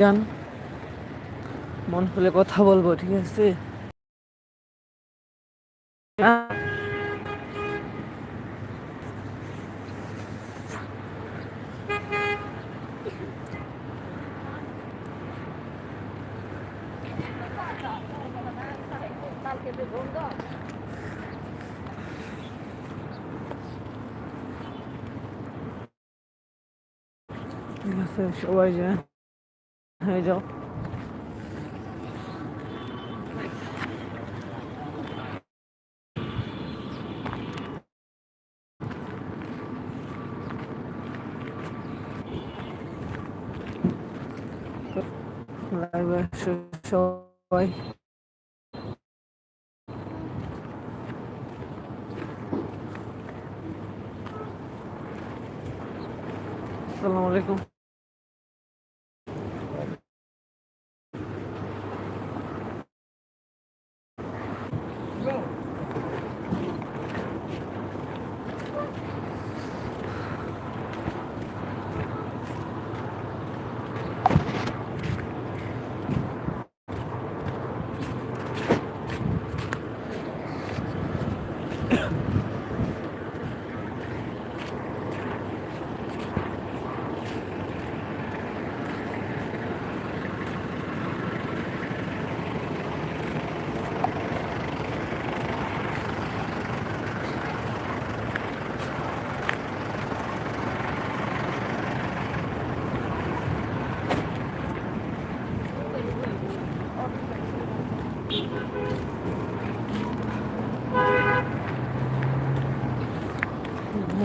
যান মন খুলে কথা বলব ঠিক আছে? ঠিক আছে সবাই যায়। হয়ে যাও। সবাই। আসসালামু আলাইকুম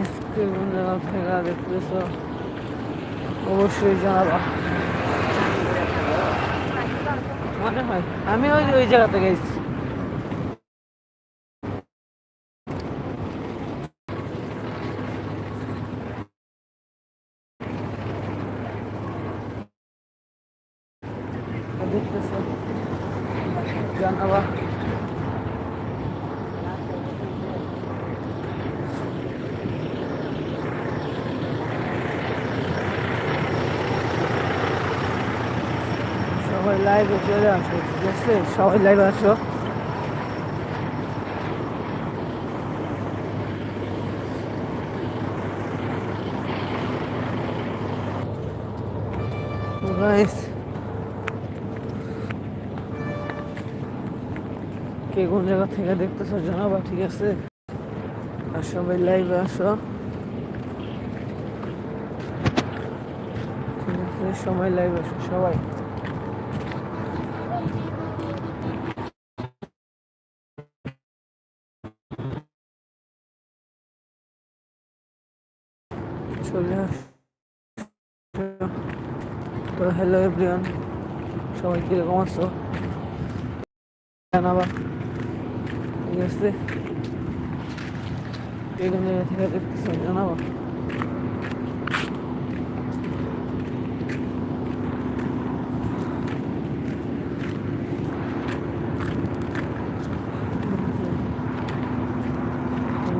আজকে কোন জায়গা থেকে দেখতেছ অবশ্যই জানাবা মনে হয় আমি ওই ওই জায়গাতে গেছি দেখতেছ জানাবা সবাই লাইভে চলে আসো, ঠিক আছে? সবাই লাইভে আসো। কে কোন জায়গা থেকে দেখতেছো জানাবা, ঠিক আছে? আর সবাই লাইভে আসো। ঠিক আছে, সবাই লাইভে আসো, সবাই। তো হ্যালো এভরিওয়ান সবাই কীরকম আছো? জানাবা। ঠিক আছে? কে জায়গা থেকে দেখতেছো, জানাবা।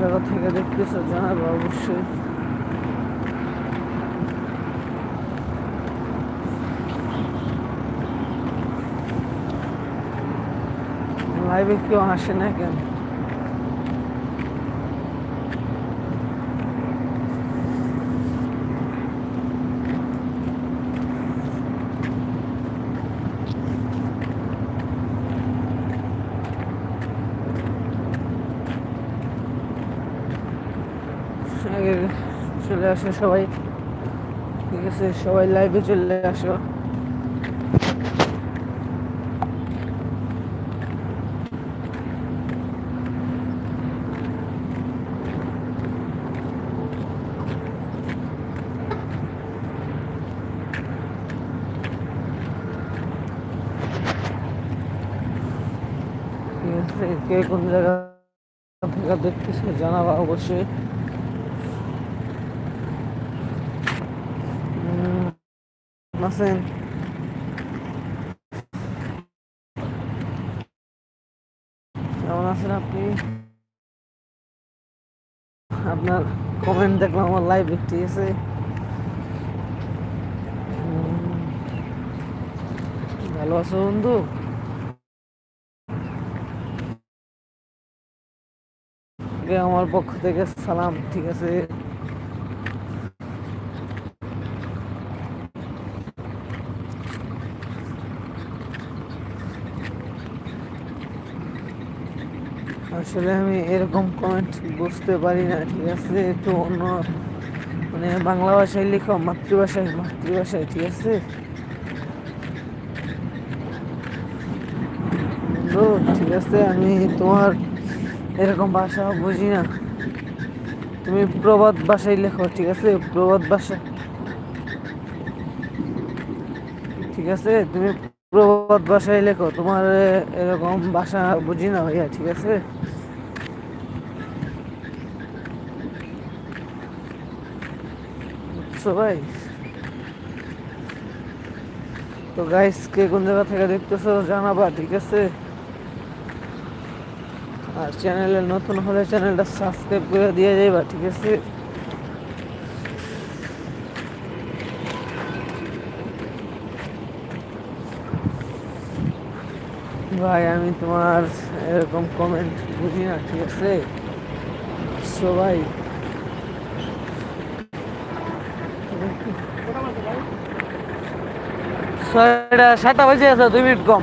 জায়গা থেকে দেখতেছো, জানাবা অবশ্যই। লাইভে কেউ আসে না কেন? চলে আসো সবাই। ঠিক আছে সবাই লাইভে চলে আসো ঠিক আছে কে কোন জায়গা থেকে দেখতেছে, জানাবা অবশ্যই। আছেন কেমন আছেন আপনি? আপনার কমেন্ট দেখলাম, আমার লাইভ ঠিক আছে। ভালো আছো বন্ধু? এ আমার পক্ষ থেকে সালাম, ঠিক আছে? আসলে আমি এরকম কমেন্ট বুঝতে পারি না, ঠিক আছে? একটু অন্য মানে বাংলা ভাষায় লিখো, মাতৃভাষায় মাতৃভাষায়, ঠিক আছে? ঠিক আছে, আমি তোমার এরকম ভাষা বুঝি না। তুমি প্রবাদ ভাষায় লেখো, ঠিক আছে? প্রবাদ ভাষা। ঠিক আছে? তুমি প্রবাদ ভাষায় লেখো, তোমার এরকম ভাষা বুঝি না ভাইয়া, ঠিক আছে? ভাই? তো গাইস কে কোন জায়গা থেকে দেখতেছো জানাবা, ঠিক আছে? আর চ্যানেলে নতুন হলে চ্যানেলটা সাবস্ক্রাইব করে দিয়ে যাইবা, ঠিক আছে? ভাই, আমি তোমার এরকম কমেন্ট বুঝি না, ঠিক আছে? সবাই সাতটা বাজে আছে, দুই মিনিট কম।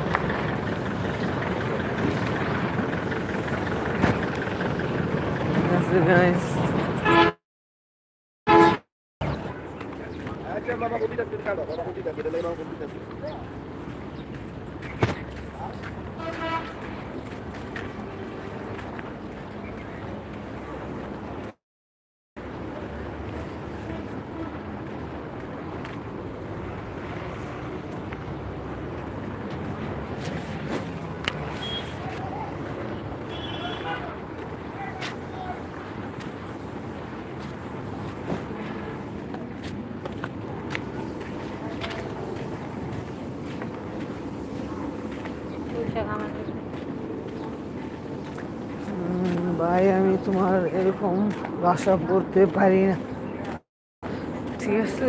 you guys. ভাই, আমি তোমার এরকম ভাষা পড়তে পারি না। ঠিক আছে?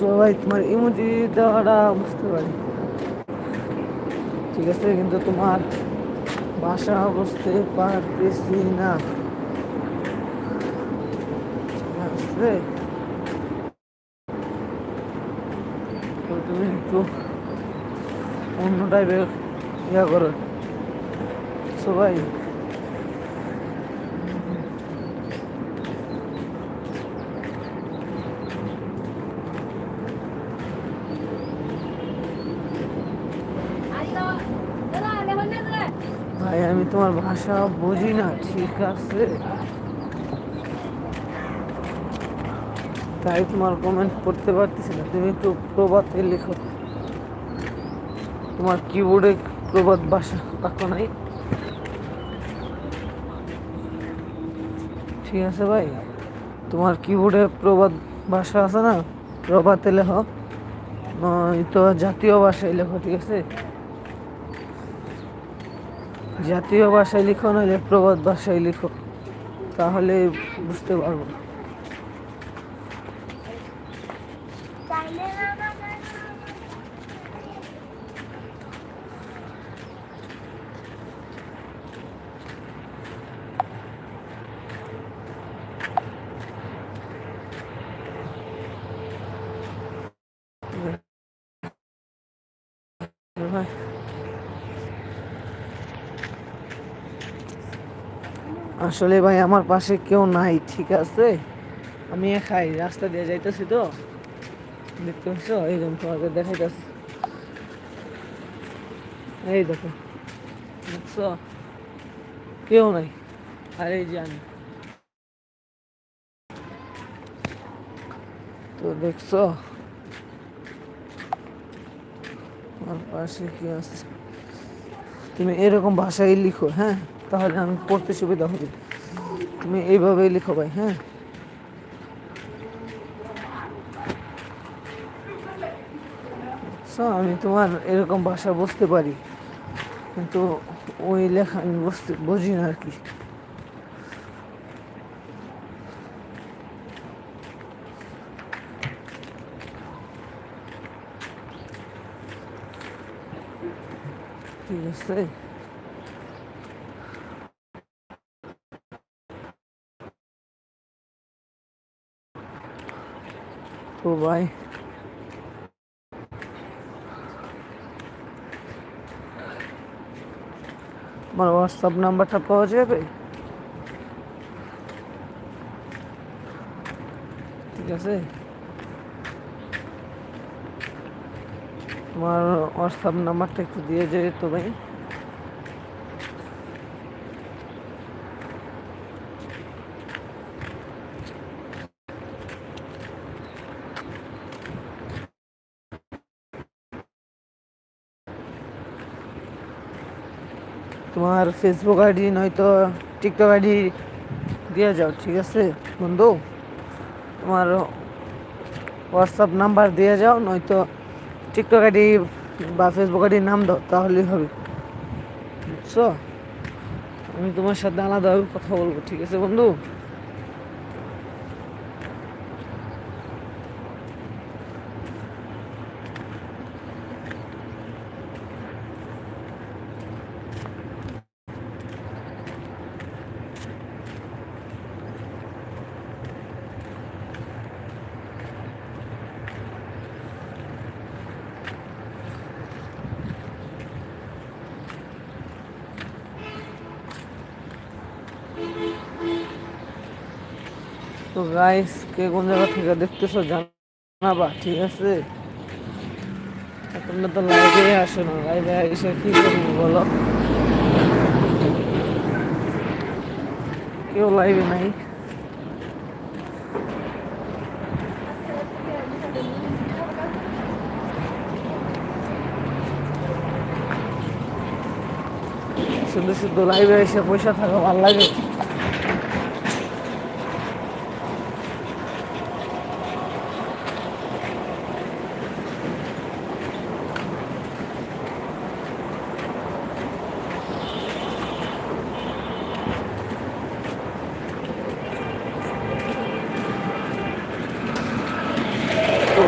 সবাই তোমার ইমোজি দেওয়াটা বুঝতে পারি। ঠিক আছে, কিন্তু তোমার ভাষা বুঝতে পারতেছি না। ঠিক আছে তো তুমি একটু ইয়া করো। সবাই ভাই, আমি তোমার ভাষা বুঝি না, ঠিক আছে? তাই তোমার কমেন্ট করতে পারতেছি না। তুমি একটু প্রবাদে লেখো। তোমার কিবোর্ডে প্রবাদ ভাষা তাকো নাই। ঠিক আছে ভাই, তোমার কিবোর্ডে প্রবাদ ভাষা আছে না প্রবাদে লেখো। তো জাতীয় ভাষায় লেখো, ঠিক আছে? জাতীয় ভাষায় লিখো নাহলে প্রবাদ ভাষায় লিখো। তাহলে বুঝতে পারব ভাই আসলে ভাই, আমার পাশে কেউ নাই, ঠিক আছে? আমি খাই, রাস্তা দিয়ে যাইতেছি তো। দেখতে পাচ্ছ? এই জন্য তোমাকে দেখাইতেছি। এই দেখো, দেখছ? কেউ নাই। আর এই যে আমি। তো দেখছ? আমার পাশে কি আছে তুমি এরকম ভাষায় লিখো হ্যাঁ? তাহলে আমি পড়তে সুবিধা হবে। তুমি এইভাবেই লিখো ভাই হ্যাঁ? আমি তোমার এরকম ভাষা বুঝতে পারি, কিন্তু ওই লেখা আমি বুঝতে বুঝি না আর কি। ঠিক আছে তো ভাই। আমার হোয়াটসঅ্যাপ নাম্বারটা পাওয়া যাবে? ঠিক আছে? তোমার হোয়াটসঅ্যাপ নাম্বারটা একটু দিয়ে যাবে তো ভাই তোমার ফেসবুক আইডি নয়তো টিকটক আইডি দিয়ে যাও ঠিক আছে বন্ধু তোমার হোয়াটসঅ্যাপ নাম্বার দিয়ে যাও নয়তো টিকটক আইডি বা ফেসবুক আইডি নাম দাও, তাহলেই হবে। বুঝছ? আমি তোমার সাথে আলাদাভাবে কথা বলব, ঠিক আছে বন্ধু? তো গাইস কে কোন জায়গা থেকে দেখতেছো জানাবা, ঠিক আছে? তোমরা তো লাইভে আসো না লাইভে এসে কি করব বলো? কেউ লাইভে নাই। শুধু শুধু লাইভে এসে পয়সা থাকা ভালো লাগে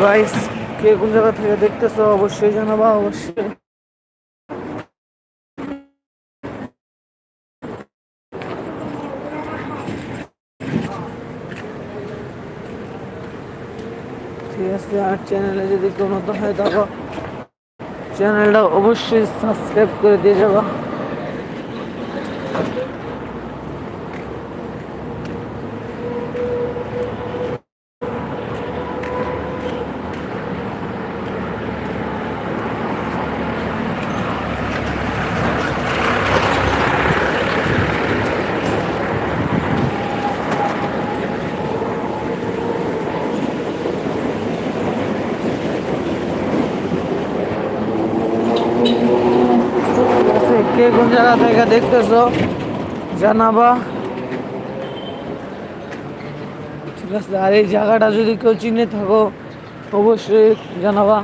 গাইস কে কোন জায়গা থেকে দেখতেছো, অবশ্যই জানাবা, অবশ্যই। ঠিক আছে, আর চ্যানেলে যদি নতুন হয় থাকো চ্যানেলটা অবশ্যই সাবস্ক্রাইব করে দিয়ে যাব ঠিক আছে কে কোন জায়গা থেকে দেখতেছো? জানাবা। ঠিক আছে, আর এই জায়গাটা যদি কেউ চিনে থাকো, অবশ্যই জানাবা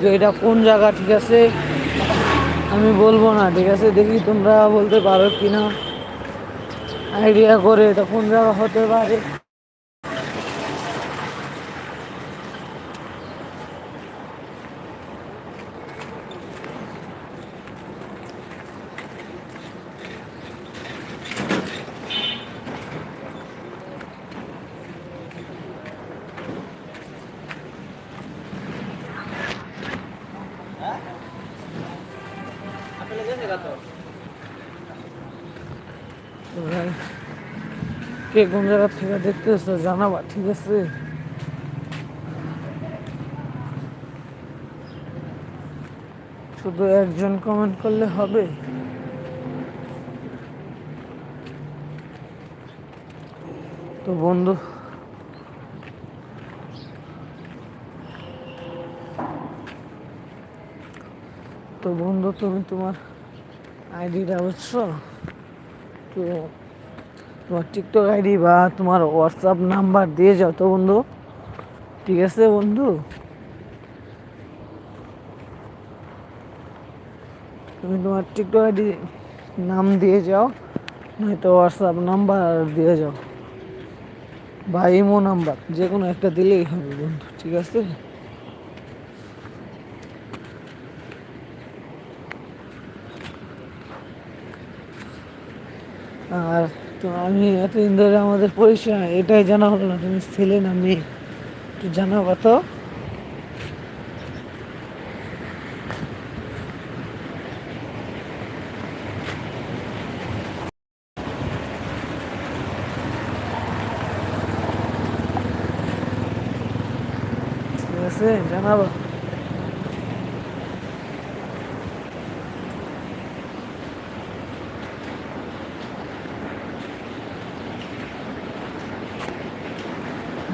যে এটা কোন জায়গা, ঠিক আছে? আমি বলব না, ঠিক আছে? দেখি তোমরা বলতে পারো কি না আইডিয়া করে এটা কোন জায়গা হতে পারে তো ভাই, কে কোন জায়গা থেকে দেখতেছো, জানাবা, ঠিক আছে? শুধু একজন কমেন্ট করলে হবে? তো বন্ধু তো বন্ধু, তুমি তোমার আইডিটা বুঝছ? তো তোমার টিকটক আইডি বা তোমার হোয়াটসঅ্যাপ নাম্বার দিয়ে যাও তো বন্ধু। ঠিক আছে বন্ধু? তুমি তোমার টিকটক আইডি নাম দিয়ে যাও, নয়তো হোয়াটসঅ্যাপ নাম্বার দিয়ে যাও। বা ইমো নাম্বার যে কোনো একটা দিলেই হবে বন্ধু, ঠিক আছে? আর তো আমি এতদিন ধরে আমাদের পরিচয়, এটাই জানা হলো না, তুমি ছেলে না মেয়ে? একটু জানাব তো? আছে, জানাব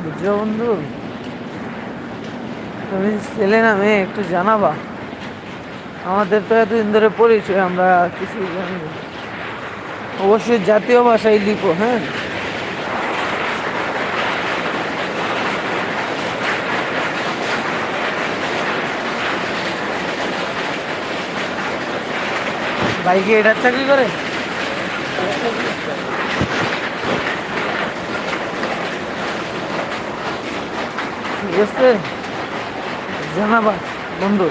বুঝছ বন্ধু, তুমি ছেলে না মেয়ে, একটু জানাবা? আমাদের তো এতদিন ধরে পরিচয়, আমরা কিছু জানি অবশ্যই জাতীয় ভাষায় লিখো হ্যাঁ? বাইকে এটার চাকরি করে? ঠিক আছে জানাবা, বন্ধু।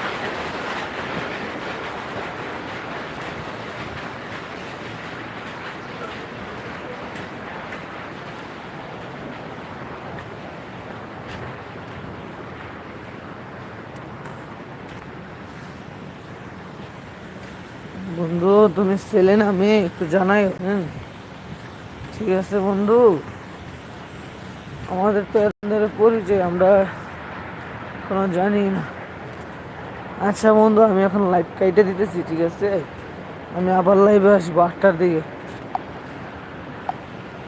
বন্ধু, তুমি ছেলে না মেয়ে, একটু জানাই হ্যাঁ? ঠিক আছে, বন্ধু। আমাদের তো ধরে পরিচয় আমরা কোনো জানি না। আচ্ছা বন্ধু, আমি এখন লাইভ কাইটে দিতেছি, ঠিক আছে? আমি আবার লাইভে আসব আটটার দিকে।